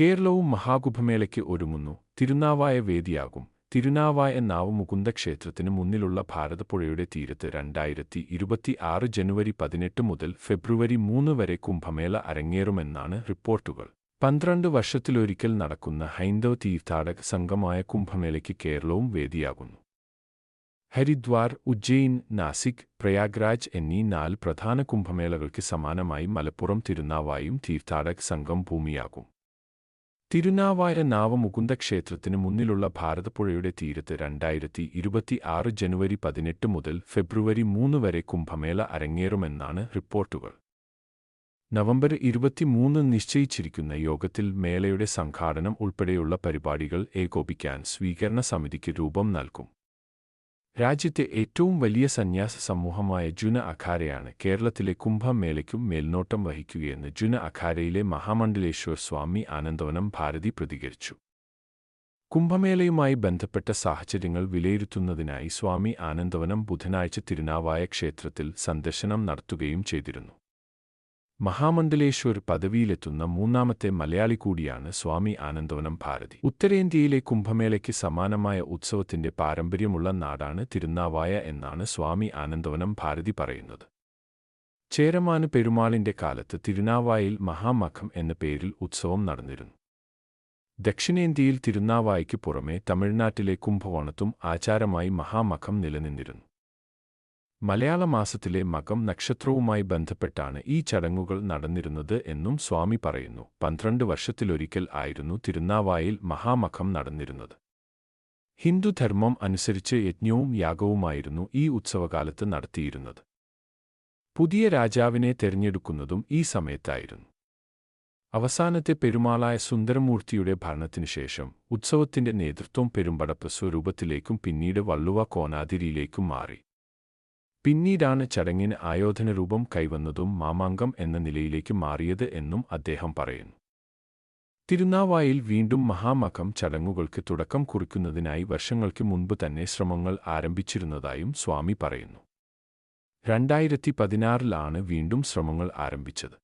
കേരളവും മഹാകുംഭമേളയ്ക്ക് ഒരുങ്ങുന്നു. തിരുനാവായ വേദിയാകും. തിരുനാവായ നാവ് മുകുന്ദ ക്ഷേത്രത്തിന് മുന്നിലുള്ള ഭാരതപ്പുഴയുടെ തീരത്ത് രണ്ടായിരത്തി ഇരുപത്തി ആറ് ജനുവരി പതിനെട്ട് മുതൽ ഫെബ്രുവരി മൂന്ന് വരെ കുംഭമേള അരങ്ങേറുമെന്നാണ് റിപ്പോർട്ടുകൾ. പന്ത്രണ്ട് വർഷത്തിലൊരിക്കൽ നടക്കുന്ന ഹൈന്ദവ തീർത്ഥാടക സംഘമായ കുംഭമേളയ്ക്ക് കേരളവും വേദിയാകുന്നു. ഹരിദ്വാർ ഉജ്ജയിൻ നാസിക് പ്രയാഗ്രാജ് എന്നീ നാല് പ്രധാന കുംഭമേളകൾക്ക് സമാനമായി മലപ്പുറം തിരുനാവായും തീർത്ഥാടക സംഘം ഭൂമിയാകും. തിരുനാവായ നാവമുകുന്ദ ക്ഷേത്രത്തിന് മുന്നിലുള്ള ഭാരതപ്പുഴയുടെ തീരത്ത് രണ്ടായിരത്തി ഇരുപത്തി ആറ് ജനുവരി പതിനെട്ട് മുതൽ ഫെബ്രുവരി മൂന്ന് വരെ കുംഭമേള അരങ്ങേറുമെന്നാണ് റിപ്പോർട്ടുകൾ. നവംബർ ഇരുപത്തിമൂന്ന് നിശ്ചയിച്ചിരിക്കുന്ന യോഗത്തിൽ മേളയുടെ സംഘാടനം ഉൾപ്പെടെയുള്ള പരിപാടികൾ ഏകോപിക്കാൻ സ്വീകരണ സമിതിക്ക് രൂപം നൽകും. രാജ്യത്തെ ഏറ്റവും വലിയ സന്യാസ സമൂഹമായ ജുന അഖാരയാണ് കേരളത്തിലെ കുംഭമേളയ്ക്കും മേൽനോട്ടം വഹിക്കുകയെന്ന് ജുന അഖാരയിലെ മഹാമണ്ഡലേശ്വർ സ്വാമി ആനന്ദവനം ഭാരതി പ്രതികരിച്ചു. കുംഭമേളയുമായി ബന്ധപ്പെട്ട സാഹചര്യങ്ങൾ വിലയിരുത്തുന്നതിനായി സ്വാമി ആനന്ദവനം ബുധനാഴ്ച തിരുനാവായ ക്ഷേത്രത്തിൽ സന്ദർശനം നടത്തുകയും ചെയ്തിരുന്നു. മഹാമണ്ഡലേശ്വർ പദവിയിലെത്തുന്ന മൂന്നാമത്തെ മലയാളി കൂടിയാണ് സ്വാമി ആനന്ദവനം ഭാരതി. ഉത്തരേന്ത്യയിലെ കുംഭമേളയ്ക്ക് സമാനമായ ഉത്സവത്തിന്റെ പാരമ്പര്യമുള്ള നാടാണ് തിരുനാവായ എന്നാണ് സ്വാമി ആനന്ദവനം ഭാരതി പറയുന്നത്. ചേരമാന് പെരുമാളിന്റെ കാലത്ത് തിരുനാവായിൽ മഹാമഖം എന്ന പേരിൽ ഉത്സവം നടന്നിരുന്നു. ദക്ഷിണേന്ത്യയിൽ തിരുനാവായ്ക്ക് പുറമെ തമിഴ്നാട്ടിലെ കുംഭകോണത്തും ആചാരമായി മഹാമഖം നിലനിന്നിരുന്നു. മലയാള മാസത്തിലെ മകം നക്ഷത്രവുമായി ബന്ധപ്പെട്ടാണ് ഈ ചടങ്ങുകൾ നടന്നിരുന്നത് എന്നും സ്വാമി പറയുന്നു. പന്ത്രണ്ട് വർഷത്തിലൊരിക്കൽ ആയിരുന്നു തിരുനാവായിൽ മഹാമഖം നടന്നിരുന്നത്. ഹിന്ദുധർമ്മം അനുസരിച്ച് യജ്ഞവും യാഗവുമായിരുന്നു ഈ ഉത്സവകാലത്ത് നടത്തിയിരുന്നത്. പുതിയ രാജാവിനെ തെരഞ്ഞെടുക്കുന്നതും ഈ സമയത്തായിരുന്നു. അവസാനത്തെ പെരുമാളായ സുന്ദരമൂർത്തിയുടെ ഭരണത്തിനുശേഷം ഉത്സവത്തിന്റെ നേതൃത്വം പെരുമ്പടപ്പ് സ്വരൂപത്തിലേക്കും പിന്നീട് വള്ളുവ കോനാതിരിയിലേക്കും മാറി. പിന്നീടാണ് ചടങ്ങിന് ആയോധന രൂപം കൈവന്നതും മാമാങ്കം എന്ന നിലയിലേക്ക് മാറിയത് എന്നും അദ്ദേഹം പറയുന്നു. തിരുനാവായിൽ വീണ്ടും മഹാമകം ചടങ്ങുകൾക്ക് തുടക്കം കുറിക്കുന്നതിനായി വർഷങ്ങൾക്ക് മുൻപ് തന്നെ ശ്രമങ്ങൾ ആരംഭിച്ചിരുന്നതായും സ്വാമി പറയുന്നു. രണ്ടായിരത്തി പതിനാറിലാണ് വീണ്ടും ശ്രമങ്ങൾ ആരംഭിച്ചത്.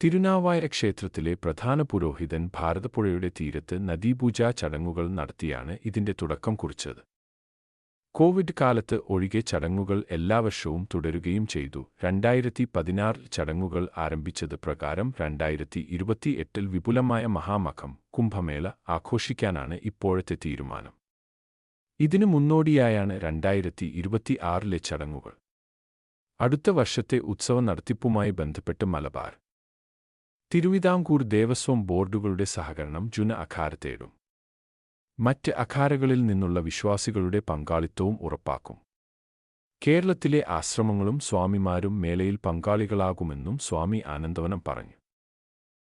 തിരുനാവായ ക്ഷേത്രത്തിലെ പ്രധാന പുരോഹിതൻ ഭാരതപ്പുഴയുടെ തീരത്ത് നദീപൂജാ ചടങ്ങുകൾ നടത്തിയാണ് ഇതിന്റെ തുടക്കം കുറിച്ചത്. കോവിഡ് കാലത്ത് ഒഴികെ ചടങ്ങുകൾ എല്ലാ വർഷവും തുടരുകയും ചെയ്തു. രണ്ടായിരത്തി പതിനാറിൽ ചടങ്ങുകൾ ആരംഭിച്ചത് പ്രകാരം രണ്ടായിരത്തി ഇരുപത്തിയെട്ടിൽ വിപുലമായ മഹാമഖം കുംഭമേള ആഘോഷിക്കാനാണ് ഇപ്പോഴത്തെ തീരുമാനം. ഇതിനു മുന്നോടിയായാണ് രണ്ടായിരത്തി ഇരുപത്തിയാറിലെ ചടങ്ങുകൾ. അടുത്ത വർഷത്തെ ഉത്സവ നടത്തിപ്പുമായി ബന്ധപ്പെട്ട് മലബാർ. തിരുവിതാംകൂർ ദേവസ്വം ബോർഡുകളുടെ സഹകരണം ജുന അഖാരത്തേടും തേടും മറ്റ് അഖാരകളിൽ നിന്നുള്ള വിശ്വാസികളുടെ പങ്കാളിത്തവും ഉറപ്പാക്കും. കേരളത്തിലെ ആശ്രമങ്ങളും സ്വാമിമാരും മേളയിൽ പങ്കാളികളാകുമെന്നും സ്വാമി ആനന്ദവനം പറഞ്ഞു.